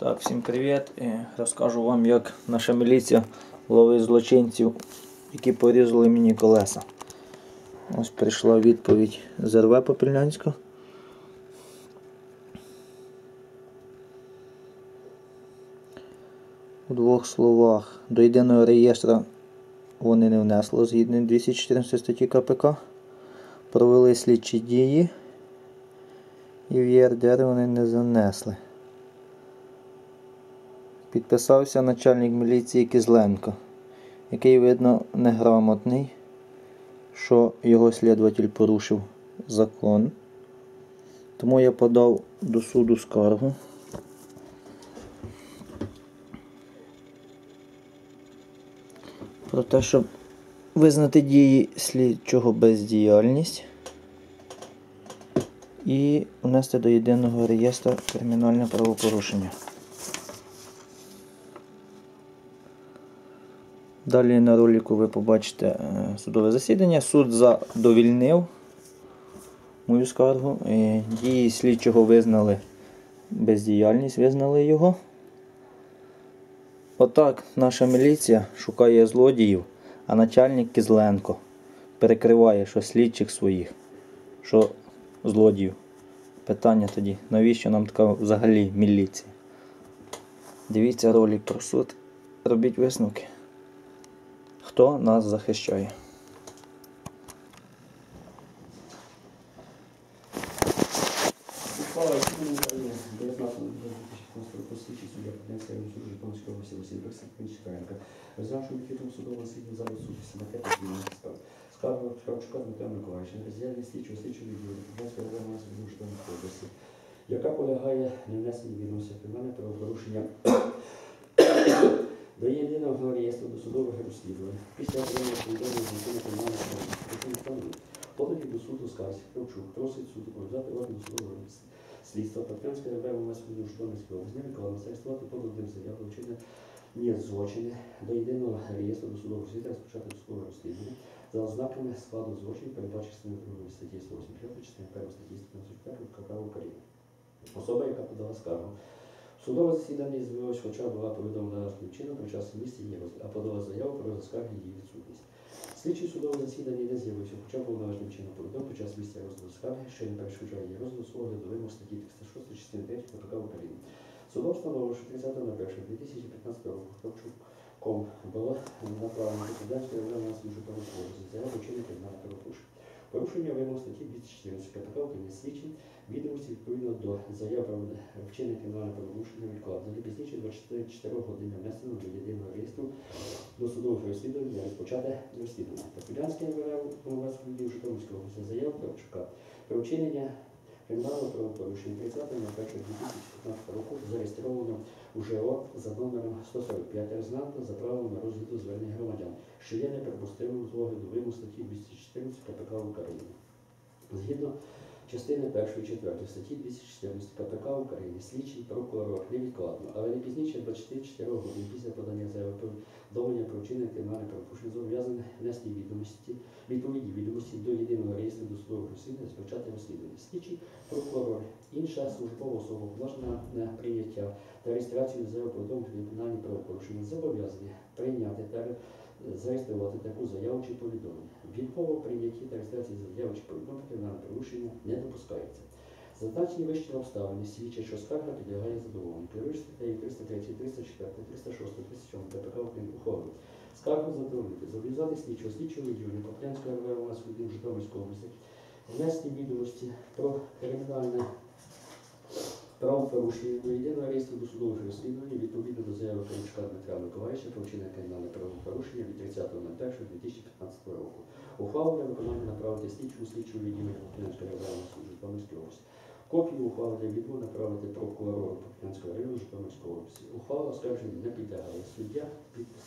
Так, всім привіт. Розкажу вам, як наша міліція ловить злочинців, які порізали мені колеса. Ось прийшла відповідь з РВ Попільнянська. У двох словах, до єдиного реєстра вони не внесли згідно 214 статті КПК. Провели слідчі дії і в ЄРДР вони не занесли. Підписався начальник міліції Кізленко, який, видно, неграмотний, що його слідуватель порушив закон. Тому я подав до суду скаргу. Про те, щоб визнати дії слідчого бездіяльність і внести до єдиного реєстру кримінальне правопорушення. Далі на ролику ви побачите е, судове засідання. Суд задовільнив мою скаргу. Дії слідчого визнали бездіяльність, визнали його. Отак наша міліція шукає злодіїв, а начальник Кізленко перекриває, що слідчих своїх, що злодіїв. Питання тоді, навіщо нам така взагалі міліція? Дивіться ролик про суд, робіть висновки. Хто нас захищає? Ухвала Верховної України 19 року слідчий суддя Петнянського районного суду Житомирської області Василь Берсик Чекаренка. Розглянувши відкритому судовому засіданні залу суду Сімакета Київських справ. Кравчука Дмитра Миколаївича бездіяльність слідчого слідчого відділу районного суду області, яка полягає на внесенні відомості кримінальне правопорушення до єдиного реєстру досудових розслідувань. Після отримання повідомлення з кримінального правопорушення Подані до суду скарзі Кравчук просить суду повідати орган досудового слідства Патрянська РВ Житомирської області Микола зареєструвати поданим заяву вчинення ні злочини до єдиного реєстру досудового розслідування розпочати досудове розслідування за ознаками складу злочинів, передбачених частиною 2 статті 185, частини 1 статті 155 КК України. Особа, яка подала скаргу. Судове засідання з'явилось, хоча була повідомлена чином про час місці її а подала заяву про скарги її відсутність. Слідчий судове засідання не з'явився, хоча був належним чином повідомлений під час місця розгляду скарги, що він перешкоджає її розгляду свого до вимог статті 306 частини 3 КПК України. Судом встановив, що 30 на 2015 року Кравчуком було направлено до Киданської районної суду Житомирської області за вчинення кримінального правопорушення. Порушення вимог статті 214 КПК України слідчим відомості відповідно до заяв про вчинення кримінального правопорушення відкладено пізніше 24 години внесено до єдиного реєстру до судових розслідувань для розпочати розслідування. Популянське МВР у вас відділ Житомирської області заяв про вчинення кримінального правопорушення 30 на 2015 року зареєстровано у за номером 145 резонанта за правом розгляду звернень громадян, що є неприпустимим з огляду вимог статті 214 КПК України. Згідно частини 1 і 4 статті 214 КПК України, слідчий прокурор невідкладно, але не пізніше 24 годин після подання заяви повідомлення про вчинення кримінальне правопорушення зобов'язаний внести відомості, відповідні відомості до єдиного реєстру досудового розслідування розпочати розслідування. Слідчий прокурор, інша службова особа обладнана на прийняття та реєстрацію заяви повідомлення про кримінальні правопорушення зобов'язані прийняти та зареєструвати таку заяву чи повідомлення. Відмова в прийнятті та реєстрації заяви чи повідомлення кримінальне порушення не допускається. Зазначені вищі обставини свідчать, що скарга підлягає задоволенню. Керуючи статтею 303, 304, 306, 307 КПК України ухвалив. Скаргу задовольнити, зобов'язати слідчого слідчого відділення Поплянського РВ у нас в Житомирської області, внести відомості про кримінальне правопорушення до єдиного реєстру досудових розслідувань відповідно до заяви Кравчука Дмитра Миколаївича про вчинення кримінальне правопорушення від 30.01.2015 року. Ухвалу виконання направити слідчому слідчому відділення Попільнянського районного суду Житомирської області. Копію ухвали для направити прокурору Попільнянського району Житомирської області. Ухвала оскарження не підлягає. Суддя підпис.